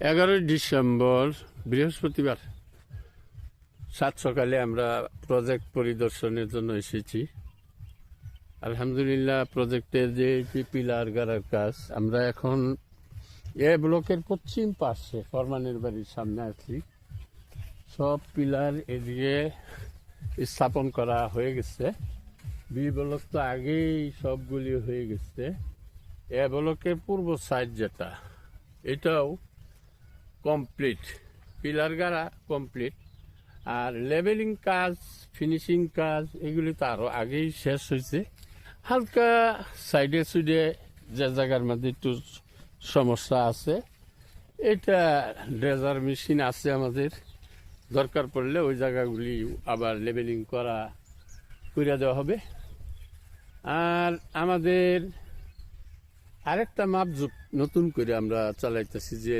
এগারোই ডিসেম্বর, বৃহস্পতিবার। সাত সকালে আমরা প্রজেক্ট পরিদর্শনের জন্য এসেছি। আলহামদুলিল্লাহ প্রজেক্টের যে পিলার গাড়ার কাজ, আমরা এখন এ ব্লকের পশ্চিম পাশে, ফরমানের বাড়ির সামনে আছি। সব পিলার এদিকে স্থাপন করা হয়ে গেছে। বি ব্লক তো আগেই সবগুলি হয়ে গেছে। এ ব্লকের পূর্ব সাইড যেটা, এটাও কমপ্লিট পিলার গাড়া কমপ্লিট আর লেভেলিং কাজ ফিনিশিং কাজ, এগুলি তো আরও আগেই শেষ হয়েছে। হালকা সাইডে সুইডে যে জায়গার মধ্যে একটু সমস্যা আছে, এটা ড্রেজার মেশিন আছে আমাদের। দরকার পড়লে ওই জায়গাগুলি আবার লেভেলিং করা করে দেওয়া হবে। আর আমাদের আরেকটা মাপ নতুন করে আমরা চালাইতেছি যে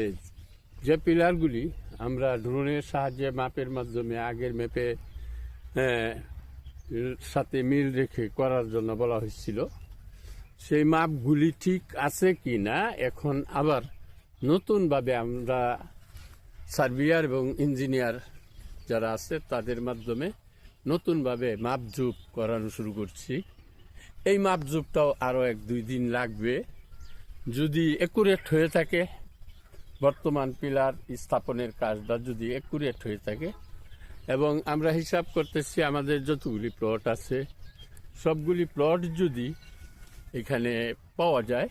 যে পিলারগুলি আমরা ড্রোনের সাহায্যে মাপের মাধ্যমে আগের ম্যাপে সাথে মিল রেখে করার জন্য বলা হয়েছিল, সেই মাপগুলি ঠিক আছে কি না এখন আবার নতুনভাবে আমরা সার্ভিয়ার এবং ইঞ্জিনিয়ার যারা আছে তাদের মাধ্যমে নতুনভাবে মাপঝুপ করানো শুরু করছি। এই মাপঝুপটাও আরও এক দুই দিন লাগবে। যদি একুরেট হয়ে থাকে বর্তমান পিলার স্থাপনের কাজটা যদি একুরেট হয়ে থাকে, এবং আমরা হিসাব করতেছি আমাদের যতগুলি প্লট আছে, সবগুলি প্লট যদি এখানে পাওয়া যায়,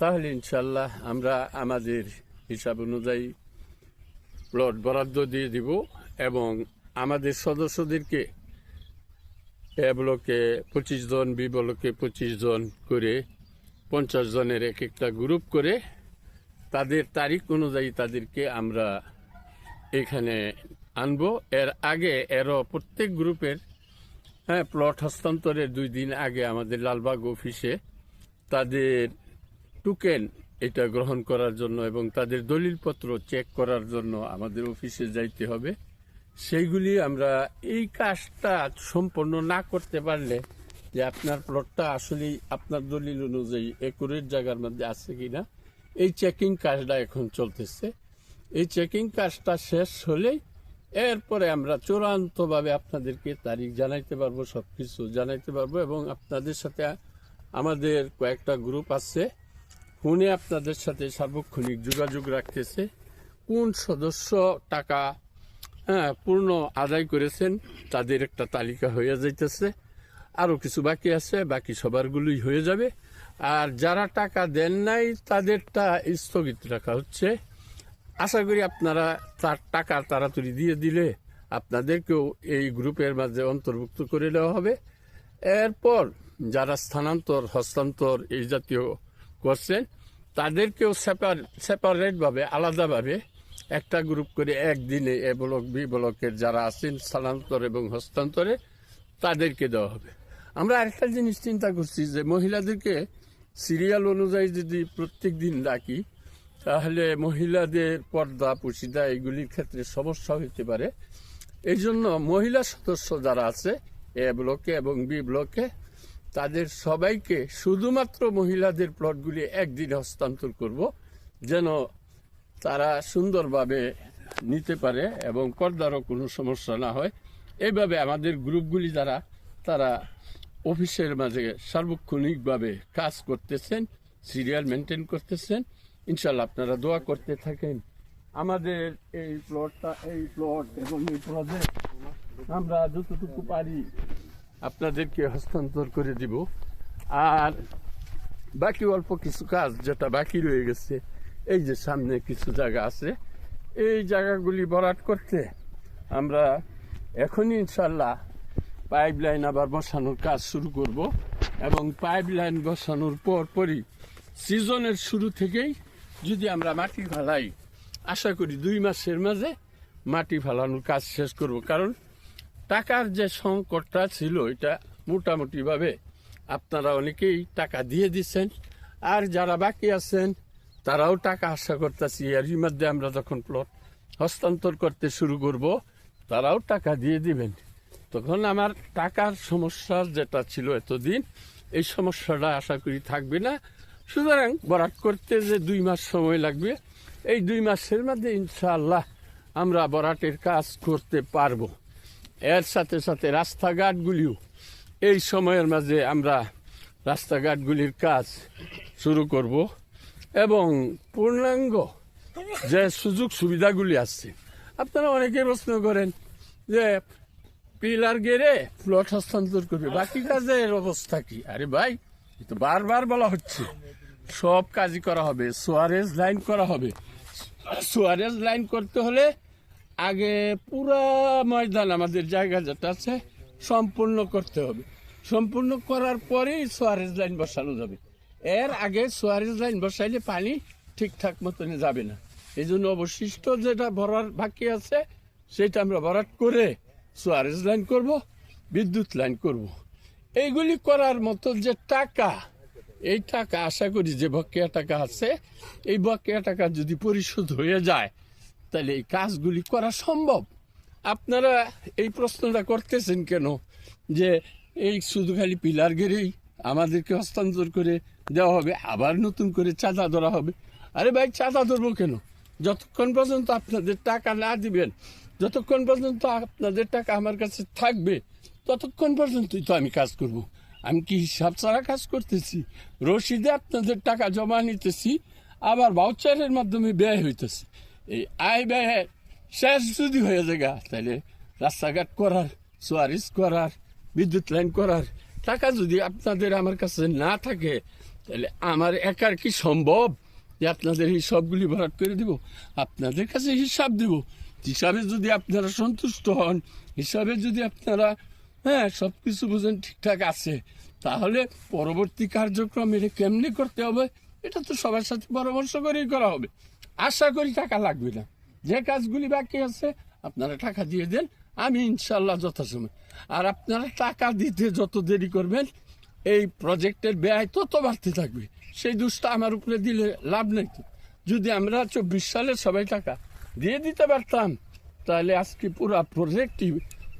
তাহলে ইনশাল্লাহ আমরা আমাদের হিসাব অনুযায়ী প্লট বরাদ্দ দিয়ে দিব এবং আমাদের সদস্যদেরকে এ ব্লকে পঁচিশ জন, বি ব্লকে পঁচিশ জন করে পঞ্চাশ জনের এক একটা গ্রুপ করে তাদের তারিখ অনুযায়ী তাদেরকে আমরা এখানে আনব। এর আগে এরও প্রত্যেক গ্রুপের হ্যাঁ প্লট হস্তান্তরের দুই দিন আগে আমাদের লালবাগ অফিসে তাদের টুকেন এটা গ্রহণ করার জন্য এবং তাদের দলিলপত্র চেক করার জন্য আমাদের অফিসে যাইতে হবে। সেইগুলি আমরা এই কাজটা সম্পন্ন না করতে পারলে যে আপনার প্লটটা আসলেই আপনার দলিল অনুযায়ী একুরের জায়গার মধ্যে আছে কিনা এই চেকিং কাজটা এখন চলতেছে। এই চেকিং কাজটা শেষ হলেই এরপরে আমরা চূড়ান্তভাবে আপনাদেরকে তারিখ জানাইতে পারব সব কিছু জানাইতে পারব এবং আপনাদের সাথে আমাদের কয়েকটা গ্রুপ আছে। ফোনে আপনাদের সাথে সার্বক্ষণিক যোগাযোগ রাখতেছে। কোন সদস্য টাকা হ্যাঁ পূর্ণ আদায় করেছেন তাদের একটা তালিকা হয়ে যাইতেছে। আরও কিছু বাকি আছে, বাকি সবারগুলোই হয়ে যাবে। আর যারা টাকা দেন নাই, তাদেরটা স্থগিত রাখা হচ্ছে। আশা করি আপনারা তার টাকা তাড়াতাড়ি দিয়ে দিলে আপনাদেরকেও এই গ্রুপের মাঝে অন্তর্ভুক্ত করে দেওয়া হবে। এরপর যারা স্থানান্তর, হস্তান্তর এই জাতীয় করছেন, তাদেরকেও সেপার, সেপারেটভাবে, আলাদাভাবে একটা গ্রুপ করে একদিনে এ ব্লক, বি ব্লকের যারা আছেন, স্থানান্তর এবং হস্তান্তরে তাদেরকে দেওয়া হবে। আমরা আরেকটা জিনিস চিন্তা করছি যে মহিলাদেরকে সিরিয়াল অনুযায়ী যদি প্রত্যেক দিন রাখি তাহলে মহিলাদের পর্দা, পুশিদা এগুলির ক্ষেত্রে সমস্যা হতে পারে। এই জন্য মহিলা সদস্য যারা আছে, এ ব্লকে এবং বি ব্লকে, তাদের সবাইকে শুধুমাত্র মহিলাদের প্লটগুলি একদিন হস্তান্তর করব, যেন তারা সুন্দরভাবে নিতে পারে এবং পর্দারও কোনো সমস্যা না হয়। এইভাবে আমাদের গ্রুপগুলি যারা, তারা অফিসের মাঝে সার্বক্ষণিকভাবে কাজ করতেছেন সিরিয়াল মেনটেন করতেছেন। ইনশাল্লাহ আপনারা দোয়া করতে থাকেন। আমাদের এই প্লটটা এই প্লট এবং এই প্রজেক্ট আমরা যতটুকু পারি আপনাদেরকে হস্তান্তর করে দিব। আর বাকি অল্প কিছু কাজ যেটা বাকি রয়ে গেছে, এই যে সামনে কিছু জায়গা আছে, এই জায়গাগুলি ভরাট করতে আমরা এখনই ইনশাল্লাহ পাইপ লাইন আবার বসানোর কাজ শুরু করব এবং পাইপ লাইন বসানোর পর পরই সিজনের শুরু থেকেই যদি আমরা মাটি ফালাই, আশা করি দুই মাসের মাঝে মাটি ফালানোর কাজ শেষ করব। কারণ টাকার যে সংকটটা ছিল, এটা মোটামুটিভাবে আপনারা অনেকেই টাকা দিয়ে দিচ্ছেন। আর যারা বাকি আছেন, তারাও টাকা আশা করতেছি, এরই মধ্যে আমরা যখন প্লট হস্তান্তর করতে শুরু করব, তারাও টাকা দিয়ে দিবেন। তখন আমার টাকার সমস্যা যেটা ছিল এতদিন, এই সমস্যাটা আশা করি থাকবে না। সুতরাং বরাট করতে যে দুই মাস সময় লাগবে, এই দুই মাসের মধ্যে ইনশাআল্লাহ আমরা বরাটের কাজ করতে পারব। এর সাথে সাথে রাস্তাঘাটগুলিও, এই সময়ের মাঝে আমরা রাস্তাঘাটগুলির কাজ শুরু করব এবং পূর্ণাঙ্গ যে সুযোগ সুবিধাগুলি আছে, আপনারা অনেকে প্রশ্ন করেন যে পিলার গেড়ে প্লট হস্তান্তর করবে। বাকি কাজের অবস্থা কি? আরে ভাই তো বারবার বলা হচ্ছে। সব কাজই করা হবে, সোয়ারেজ লাইন করা হবে। সোয়ারেজ লাইন করতে হলে আগে পুরা ময়দান আমাদের জায়গা যেটা আছে, সম্পূর্ণ করতে হবে। সম্পূর্ণ করার পরেই সোয়ারেজ লাইন বসানো যাবে। এর আগে সোয়ারেজ লাইন বসাইলে পানি ঠিকঠাক মতন যাবে না। এই জন্য অবশিষ্ট যেটা ভরার বাকি আছে, সেটা আমরা ভরাট করে সোয়ারেজ লাইন করব, বিদ্যুৎ লাইন করব। এইগুলি করার মতো যে টাকা, এই টাকা আশা করি যে বকেয়া টাকা আছে, এই বকেয়া টাকা যদি পরিশোধ হয়ে যায়, তাহলে এই কাজগুলি করা সম্ভব। আপনারা এই প্রশ্নটা করতেছেন কেন? যে এই শুধু খালি পিলার গেড়েই আমাদেরকে হস্তান্তর করে দেওয়া হবে, আবার নতুন করে চাঁদা ধরা হবে। আরে ভাই, চাঁদা ধরবো কেন? যতক্ষণ পর্যন্ত আপনাদের টাকা না দিবেন যতক্ষণ পর্যন্ত আপনাদের টাকা আমার কাছে থাকবে, ততক্ষণ পর্যন্তই তো আমি কাজ করব। আমি কি হিসাব ছাড়া কাজ করতেছি? রসিদে আপনাদের টাকা জমা নিতেছি, আবার ভাউচারের মাধ্যমে ব্যয় হইতেছে। এই আয় ব্যয় শেষ যদি হয়ে যায় তাহলে রাস্তাঘাট করার সোয়ারিস করার, বিদ্যুৎ লাইন করার টাকা যদি আপনাদের আমার কাছে না থাকে তাহলে আমার একার কি সম্ভব যে আপনাদের এই সবগুলি ভরাট করে দিব? আপনাদের কাছে হিসাব দিব। হিসাবে যদি আপনারা সন্তুষ্ট হন, হিসাবে যদি আপনারা হ্যাঁ সব কিছু বুঝেন ঠিকঠাক আছে, তাহলে পরবর্তী কার্যক্রম এটা কেমনি করতে হবে, এটা তো সবার সাথে পরামর্শ করেই করা হবে। আশা করি টাকা লাগবে না। যে কাজগুলি বাকি আছে, আপনারা টাকা দিয়ে দেন, আমি ইনশাল্লাহ যথাসময়। আর আপনারা টাকা দিতে যত দেরি করবেন, এই প্রজেক্টের ব্যয় তত বাড়তে থাকবে। সেই দুষ্টা আমার উপরে দিলে লাভ নেই তো। যদি আমরা চব্বিশ সালে সবাই টাকা দিয়ে দিতে পারতাম। তাহলে আজকে পুরো প্রজেক্টই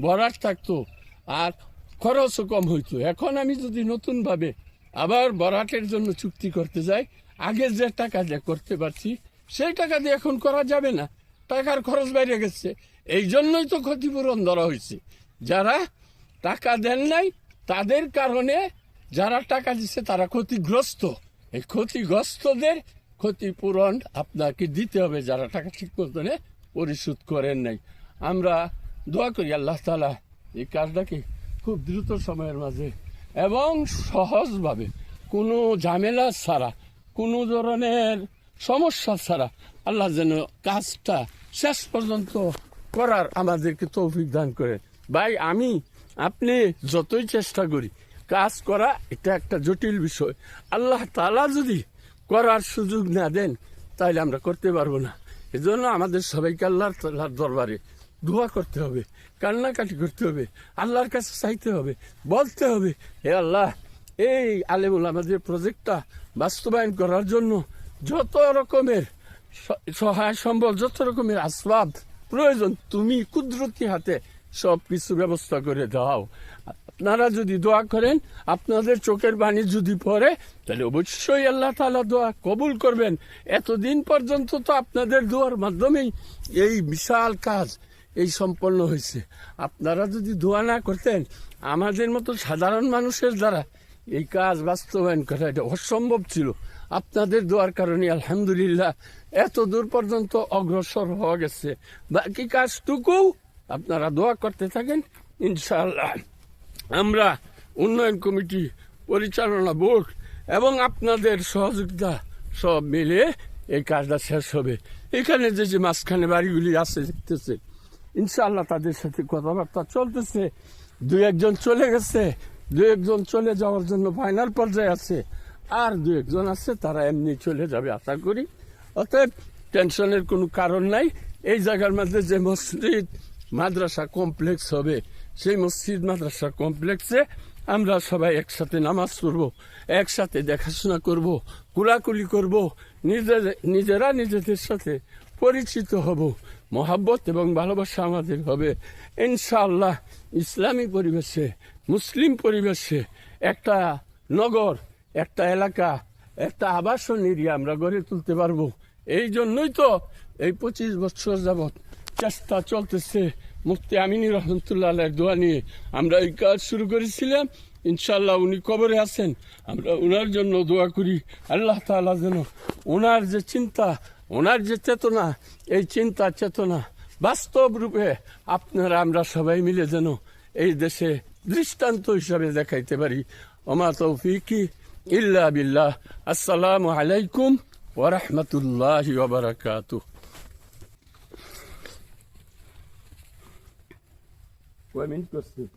ভরাট থাকতো আর খরচও কম হইতো। এখন আমি যদি নতুনভাবে আবার বরাটের জন্য চুক্তি করতে যাই, আগে যে টাকা দিয়ে করতে পারছি, সেই টাকা দিয়ে এখন করা যাবে না। টাকার খরচ বাইরে গেছে। এই জন্যই তো ক্ষতিপূরণ ধরা হয়েছে। যারা টাকা দেন নাই, তাদের কারণে যারা টাকা দিচ্ছে তারা ক্ষতিগ্রস্ত। এই ক্ষতিগ্রস্তদের ক্ষতিপূরণ আপনাকে দিতে হবে, যারা টাকা ঠিক মতনে পরিশোধ করেন নাই। আমরা দোয়া করি আল্লাহ তালা এই কাজটাকে খুব দ্রুত সময়ের মাঝে এবং সহজভাবে কোনো ঝামেলা ছাড়া, কোনো ধরনের সমস্যা ছাড়া আল্লাহ যেন কাজটা শেষ পর্যন্ত করার আমাদেরকে তৌফিক দান করে। ভাই, আমি, আপনি যতই চেষ্টা করি, কাজ করা এটা একটা জটিল বিষয়। আল্লাহ তালা যদি করার সুযোগ না দেন তাহলে আমরা করতে পারব না। এজন্য আমাদের সবাইকে আল্লাহর দরবারে দোয়া করতে হবে, কান্নাকাটি করতে হবে, আল্লাহর কাছে চাইতে হবে, বলতে হবে, হে আল্লাহ, এই আলেমুল আমাদের প্রজেক্টটা বাস্তবায়ন করার জন্য যত রকমের সহায় সম্বল, যত রকমের আসবাব প্রয়োজন, তুমি কুদরতি হাতে সব কিছু ব্যবস্থা করে দাও। আপনারা যদি দোয়া করেন, আপনাদের চোখের বাণী যদি পড়ে, তাহলে অবশ্যই আল্লাহ তাআলা দোয়া কবুল করবেন। এতদিন পর্যন্ত তো আপনাদের দোয়ার মাধ্যমেই এই বিশাল কাজ এই সম্পন্ন হয়েছে। আপনারা যদি দোয়া না করতেন, আমাদের মতো সাধারণ মানুষের দ্বারা এই কাজ বাস্তবায়ন করা এটা অসম্ভব ছিল। আপনাদের দোয়ার কারণে আলহামদুলিল্লাহ এত দূর পর্যন্ত অগ্রসর হওয়া গেছে। বাকি কাজটুকু আপনারা দোয়া করতে থাকেন, ইনশাআল্লাহ। আমরা উন্নয়ন কমিটি, পরিচালনা বোর্ড এবং আপনাদের সহযোগিতা সব মিলে এই কাজটা শেষ হবে। এখানে যে যে মাঝখানে বাড়িগুলি আছে দেখতেছে, ইনশাআল্লাহ তাদের সাথে কথাবার্তা চলতেছে। দু একজন চলে গেছে দু একজন চলে যাওয়ার জন্য ফাইনাল পর্যায়ে আছে। আর দু একজন আছে, তারা এমনি চলে যাবে আশা করি। অতএব টেনশনের কোনো কারণ নাই। এই জায়গার মধ্যে যে মসজিদ, মাদ্রাসা কমপ্লেক্স হবে সেই মসজিদ মাদ্রাসা কমপ্লেক্সে আমরা সবাই একসাথে নামাজ পড়ব, একসাথে দেখাশোনা করব, কুলাকুলি করব নিজের নিজেরা নিজেদের সাথে পরিচিত হব। মহাব্বত এবং ভালোবাসা আমাদের হবে। ইনশাআল্লাহ ইসলামী পরিবেশে, মুসলিম পরিবেশে একটা নগর, একটা এলাকা, একটা আবাসন এরিয়া আমরা গড়ে তুলতে পারব। এই জন্যই তো এই পঁচিশ বছর যাবৎ চেষ্টা চলতেছে। মুফতি আমিনী রহমতুল্লাহ দোয়া নিয়ে আমরা এই কাজ শুরু করেছিলাম। ইনশাল্লাহ উনি কবরে আছেন। আমরা ওনার জন্য দোয়া করি। আল্লাহ তালা যেন ওনার যে চিন্তা ওনার যে চেতনা, এই চিন্তা চেতনা বাস্তব রূপে আপনারা আমরা সবাই মিলে যেন এই দেশে দৃষ্টান্ত হিসাবে দেখাইতে পারি। ওমা তৌফিকি ইল্লা বিল্লাহ। আসসালামু আলাইকুম ওরহমতুল্লাহ ওবরাকাতু Foi menos que.